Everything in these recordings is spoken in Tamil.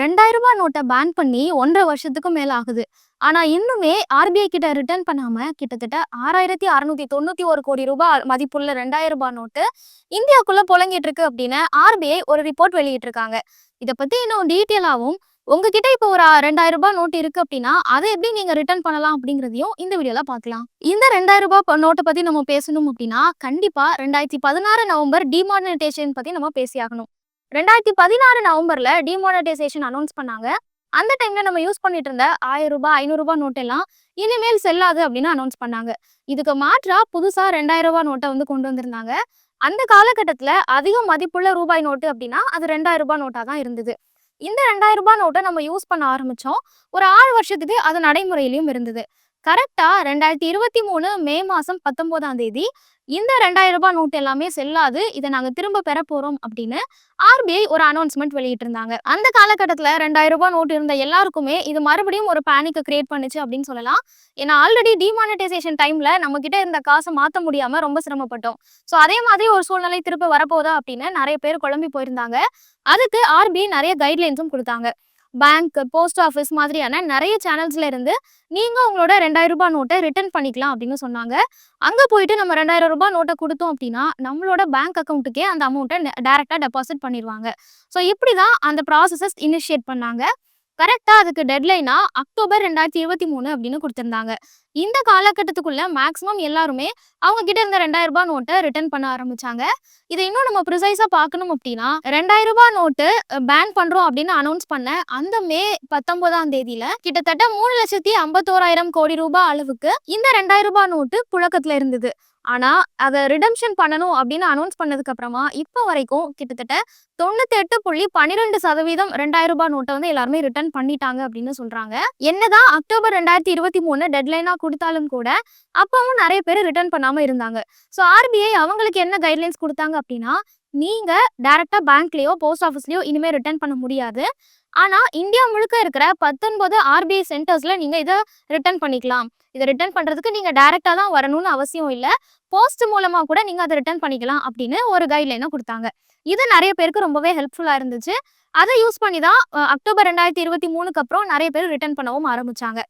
ரெண்டாயிரம் ரூபாய் நோட்டை பேன் பண்ணி ஒன்றரை வருஷத்துக்கும் மேல ஆகுது. ஆனா இன்னுமே ஆர்பிஐ கிட்ட ரிட்டர்ன் பண்ணாம கிட்டத்தட்ட ஆறாயிரத்தி அறுநூத்தி தொண்ணூத்தி ஒரு கோடி ரூபாய் மதிப்புள்ள ரெண்டாயிரம் ரூபாய் நோட்டு இந்தியாக்குள்ள புழங்கிட்டு இருக்கு அப்படின்னு ஆர்பிஐ ஒரு ரிப்போர்ட் வெளியிட்டு இருக்காங்க இத பத்தி இன்னும் டீட்டெயிலாகவும் உங்ககிட்ட இப்போ ஒரு ரெண்டாயிரம் ரூபாய் நோட்டு இருக்கு அப்படின்னா அதை எப்படி நீங்க ரிட்டர்ன் பண்ணலாம் அப்படிங்கறதையும் இந்த வீடியோல பார்க்கலாம். இந்த ரெண்டாயிரம் ரூபாய் நோட்டை பத்தி நம்ம பேசணும் அப்படின்னா கண்டிப்பா ரெண்டாயிரத்தி பதினாறு நவம்பர் டிமானிட்டேஷன் பத்தி நம்ம பேசியாகணும். ரெண்டாயிரத்தி பதினாறு நவம்பர்ல டிமானிட்டைசேஷன் அனௌன்ஸ் பண்ணாங்க. அந்த டைம்ல நம்ம யூஸ் பண்ணிட்டு இருந்த ஆயிரம் ரூபாய் ஐநூறு ரூபாய் நோட் எல்லாம் இனிமேல் செல்லாது அப்படின்னு அனௌன்ஸ் பண்ணாங்க. இதுக்கு மாற்றா புதுசா ரெண்டாயிரம் ரூபாய் நோட்டை வந்து கொண்டு வந்திருந்தாங்க. அந்த காலகட்டத்துல அதிக மதிப்புள்ள ரூபாய் நோட்டு அப்படின்னா அது ரெண்டாயிரம் ரூபாய் நோட்டா தான் இருந்தது. இந்த ரெண்டாயிரம் ரூபாய் நோட்டை நம்ம யூஸ் பண்ண ஆரம்பிச்சோம். ஒரு ஆறு வருஷத்துக்கு அது நடைமுறையிலையும் இருந்தது. கரெக்டா ரெண்டாயிரத்தி இருபத்தி மூணு மே மாசம் பத்தொன்பதாம் தேதி இந்த ரெண்டாயிரம் ரூபாய் நோட் எல்லாமே செல்லாது. இதை நாங்க திரும்ப பெற போறோம் அப்படின்னு ஆர்பிஐ ஒரு அனௌன்ஸ்மெண்ட் வெளியிட்டு இருந்தாங்க அந்த காலகட்டத்துல ரெண்டாயிரம் ரூபாய் நோட்டு இருந்த எல்லாருக்குமே இது மறுபடியும் ஒரு பேனிக்கை கிரியேட் பண்ணுச்சு அப்படின்னு சொல்லலாம். ஏன்னா ஆல்ரெடி டிமானிட்டைசேஷன் டைம்ல நம்ம கிட்ட இருந்த காசை மாத்த முடியாம ரொம்ப சிரமப்பட்டோம். ஸோ அதே மாதிரி ஒரு சூழ்நிலை திரும்ப வரப்போதா அப்படின்னு நிறைய பேர் குழம்பி போயிருந்தாங்க. அதுக்கு ஆர்பிஐ நிறைய கைட்லைன்ஸும் கொடுத்தாங்க. பேங்க் போஸ்ட் ஆஃபீஸ் மாதிரியான நிறைய சேனல்ஸ்ல இருந்து நீங்க உங்களோட ரெண்டாயிரம் ரூபாய் நோட்டை ரிட்டர்ன் பண்ணிக்கலாம் அப்படின்னு சொன்னாங்க. அங்க போயிட்டு நம்ம ரெண்டாயிரம் ரூபாய் நோட்டை கொடுத்தோம் அப்படின்னா நம்மளோட பேங்க் அக்கௌண்ட்டுக்கே அந்த அமௌண்ட்டை டைரக்டா டெபாசிட் பண்ணிடுவாங்க ஸோ இப்படிதான் அந்த ப்ராசஸஸ் இனிஷியேட் பண்ணாங்க. கரெக்டாக அதுக்கு டெட்லைனா அக்டோபர் ரெண்டாயிரத்தி இருபத்தி மூணு அப்படின்னு கொடுத்துருந்தாங்க. இந்த காலகட்டத்துக்குள்ள மேக்ஸிமம் எல்லாருமே அவங்க கிட்ட இருந்த ரெண்டாயிரம் ரூபாய் நோட்டை ரிட்டர்ன் பண்ண ஆரம்பிச்சாங்க. இதை இன்னும் நம்ம ப்ரிசைஸா பார்க்கணும் அப்படின்னா ரெண்டாயிரம் ரூபாய் நோட்டு பேன் பண்றோம் அப்படின்னு அனௌன்ஸ் பண்ண அந்த மே பத்தொன்பதாம் தேதியில கிட்டத்தட்ட மூணு லட்சத்தி ஐம்பத்தோராயிரம் கோடி ரூபாய் அளவுக்கு இந்த ரெண்டாயிரம் ரூபாய் நோட்டு புழக்கத்துல இருந்தது. ஆனா அதை ரிடம்ஷன் பண்ணணும் அப்படின்னு அனௌன்ஸ் பண்ணதுக்கு அப்புறமா இப்போ வரைக்கும் கிட்டத்தட்ட தொண்ணூத்தி எட்டு புள்ளி பன்னிரெண்டு சதவீதம் ரெண்டாயிரம் ரூபாய் நோட்டை வந்து எல்லாருமே ரிட்டர்ன் பண்ணிட்டாங்க அப்படின்னு சொல்றாங்க. என்னதான் அக்டோபர் ரெண்டாயிரத்தி இருபத்தி மூணு டெட்லைனா கொடுத்தாலும் கூட அப்பவும் நிறைய பேர் ரிட்டர்ன் பண்ணாம இருந்தாங்க. ஸோ ஆர்பிஐ அவங்களுக்கு என்ன கைட்லைன்ஸ் கொடுத்தாங்க அப்படின்னா நீங்கள் டேரெக்டாக பேங்க்லேயோ போஸ்ட் ஆஃபீஸ்லேயோ இனிமேல் ரிட்டர்ன் பண்ண முடியாது. ஆனால் இந்தியா முழுக்க இருக்கிற பத்தொன்பது ஆர்பிஐ சென்டர்ஸில் நீங்கள் இதை ரிட்டர்ன் பண்ணிக்கலாம். இதை ரிட்டர்ன் பண்ணுறதுக்கு நீங்கள் டேரெக்டாக தான் வரணும்னு அவசியம் இல்லை. போஸ்ட் மூலமாக கூட நீங்கள் அதை ரிட்டர்ன் பண்ணிக்கலாம் அப்படின்னு ஒரு கைட்லைனை கொடுத்தாங்க. இது நிறைய பேருக்கு ரொம்பவே ஹெல்ப்ஃபுல்லாக இருந்துச்சு. அதை யூஸ் பண்ணி தான் அக்டோபர் ரெண்டாயிரத்தி இருபத்தி மூணுக்கு அப்புறம் நிறைய பேர் ரிட்டர்ன் பண்ணவும் ஆரம்பிச்சாங்க.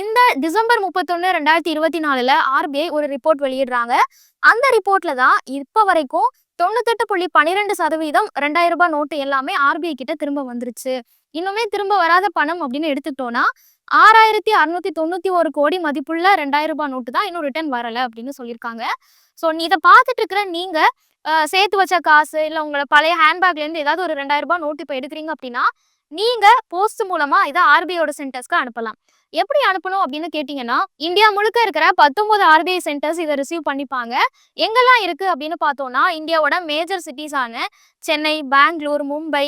இந்த டிசம்பர் முப்பத்தொன்று ரெண்டாயிரத்தி இருபத்தி நாலுல ஆர்பிஐ ஒரு ரிப்போர்ட் வெளியிடுறாங்க. அந்த ரிப்போர்ட்ல தான் இப்போ வரைக்கும் தொண்ணூத்தெட்டு புள்ளி பன்னிரெண்டு சதவீதம் ரெண்டாயிரம் ரூபாய் நோட்டு எல்லாமே ஆர்பிஐ கிட்ட திரும்ப வந்துருச்சு. இன்னுமே திரும்ப வராத பணம் அப்படின்னு எடுத்துட்டோம்னா ஆறாயிரத்தி அறுநூத்தி தொண்ணூத்தி ஒரு கோடி மதிப்புள்ள ரெண்டாயிரம் ரூபாய் நோட்டு தான் இன்னும் ரிட்டர்ன் வரல அப்படின்னு சொல்லியிருக்காங்க. ஸோ நீ இதை பார்த்துட்டு இருக்கிற நீங்க சேர்த்து வச்ச காசு இல்லை உங்களோட பழைய ஹேண்ட்பேக்ல இருந்து ஏதாவது ஒரு ரெண்டாயிரம் ரூபாய் நோட்டு இப்போ எடுக்கிறீங்க அப்படின்னா நீங்க போஸ்ட் மூலமா இதை ஆர்பிஐயோட சென்டர்ஸ்க்கு அனுப்பலாம். எப்படி அனுப்பணும் அப்படின்னு கேட்டிங்கன்னா இந்தியா முழுக்க இருக்கிற பத்தொன்பது ஆர்பிஐ சென்டர்ஸ் இதை ரிசீவ் பண்ணிப்பாங்க. எங்கெல்லாம் இருக்கு அப்படின்னு பார்த்தோம்னா இந்தியாவோட மேஜர் சிட்டிஸான சென்னை பெங்களூர் மும்பை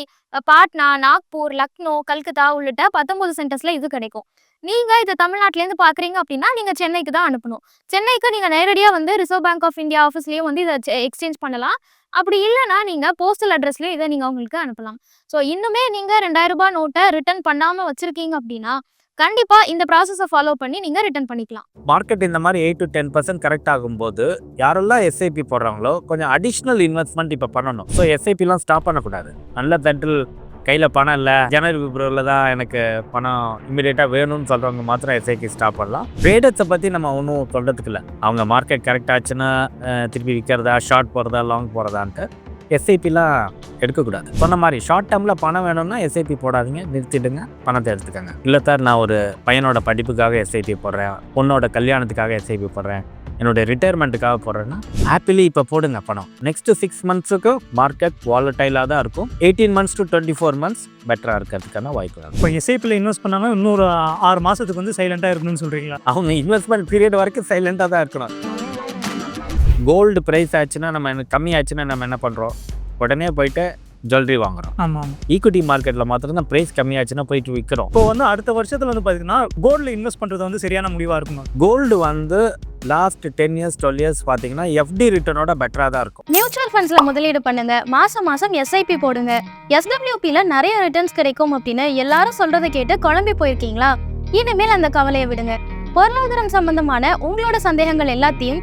பாட்னா நாக்பூர் லக்னோ கல்கத்தா உள்ளிட்ட பத்தொன்பது சென்டர்ஸ்ல இது கிடைக்கும். நீங்க இதை தமிழ்நாட்டுல இருந்து பாக்குறீங்க அப்படின்னா நீங்க சென்னைக்கு தான் அனுப்பணும். சென்னைக்கு நீங்க நேரடியா வந்து ரிசர்வ் பேங்க் ஆஃப் இந்தியா ஆஃபீஸ்லயும் வந்து இதை எக்ஸ்சேஞ்ச் பண்ணலாம். அப்படி இல்லைன்னா நீங்க போஸ்டல் அட்ரஸ்லயும் இதை நீங்க அவங்களுக்கு அனுப்பலாம். ஸோ இன்னுமே நீங்க ரெண்டாயிரம் ரூபாய் நோட்டை ரிட்டர்ன் பண்ணாம வச்சிருக்கீங்க அப்படின்னா கண்டிப்பா இந்த ப்ராசஸை ஃபாலோ பண்ணி நீங்க ரிட்டர்ன் பண்ணிக்கலாம். மார்க்கெட் இந்த மாதிரி eight to ten percent correct ஆகும்போது யாரெல்லாம் எஸ்ஐபி போடுறாங்களோ கொஞ்சம் அடிஷ்னல் இன்வெஸ்ட்மெண்ட் இப்போ பண்ணணும். ஸோ எஸ்ஐபிலாம் ஸ்டாப் பண்ணக்கூடாது. நல்ல தட்டில் கையில் பணம் இல்லை. ஜனவரி பிப்ரவரியில் தான் எனக்கு பணம் இமீடியட்டாக வேணும்னு சொல்கிறவங்க மாத்திரம் எஸ்ஐபி ஸ்டாப் பண்ணலாம். ட்ரேடர்ஸை பற்றி நம்ம ஒன்றும் சொல்கிறதுக்கு இல்லை. அவங்க மார்க்கெட் கரெக்ட் ஆச்சுன்னா திருப்பி விற்கிறதா ஷார்ட் போகிறதா லாங் போகிறதான்ட்டு எஸ்ஐபிலாம் எடுக்கக்கூடாது. சொன்ன மாதிரி ஷார்ட் டேர்மில் பணம் வேணும்னா எஸ்ஐபி போடாதீங்க. நிறுத்திடுங்க. பணத்தை எடுத்துக்கோங்க. இல்லை சார் நான் ஒரு பையனோட படிப்புக்காக எஸ்ஐபி போடுறேன். பொண்ணோட கல்யாணத்துக்காக எஸ்ஐபி போடுறேன். என்னோட ரிட்டையர்மெண்ட்டுக்காக போடுறேன்னா ஹாப்பிலி இப்போ போடுங்க பணம். நெக்ஸ்ட் சிக்ஸ் மந்த்ஸுக்கு மார்க்கெட் வாலட்டைலாக தான் இருக்கும். Eighteen months to twenty four months பெட்டராக இருக்கிறதுக்கான வாய்ப்பு இப்போ எஸ்ஐபியில் இன்வெஸ்ட் பண்ணாமல் இன்னொரு ஆறு மாதத்துக்கு வந்து சைலண்ட்டாக இருக்கணும்னு சொல்கிறீங்களா அவங்க இன்வெஸ்ட்மெண்ட் பீரியட் வரைக்கும் சைலண்டாக தான் இருக்கணும். கோல்டு ப்ரைஸ் ஆச்சுன்னா நம்ம என்ன கம்மி ஆச்சுன்னா நம்ம என்ன பண்ணுறோம் உடனே போயிட்டு ஜுவல்லரி வாங்குறோம். ஆமாம் ஈக்விட்டி மார்க்கெட்டில் மாத்திரம் தான் ப்ரைஸ் கம்மியாச்சுன்னா போயிட்டு விற்கிறோம் இப்போ வந்து அடுத்த வருஷத்தில் வந்து பார்த்தீங்கன்னா கோல்டில் இன்வெஸ்ட் பண்ணுறது வந்து சரியான முடிவாக இருக்கணும் கோல்டு வந்து last ten years twelve years பார்த்தீங்கன்னா எஃப்டி ரிட்டர்னோட பெட்டராக தான் இருக்கும். மியூச்சுவல் ஃபண்ட்ஸ்ல முதலீடு பண்ணுங்க. மாசம் மாசம் எஸ்ஐபி போடுங்க. எஸ்டபிள்யூபில நிறைய ரிட்டர்ன்ஸ் கிடைக்கும் அப்படின்னு எல்லாரும் சொல்றதை கேட்டு குழம்பி போயிருக்கீங்களா? இனிமேல் அந்த கவலையை விடுங்க. பொருளாதாரம் சம்பந்தமான உங்களோட சந்தேகங்கள் எல்லாத்தையும்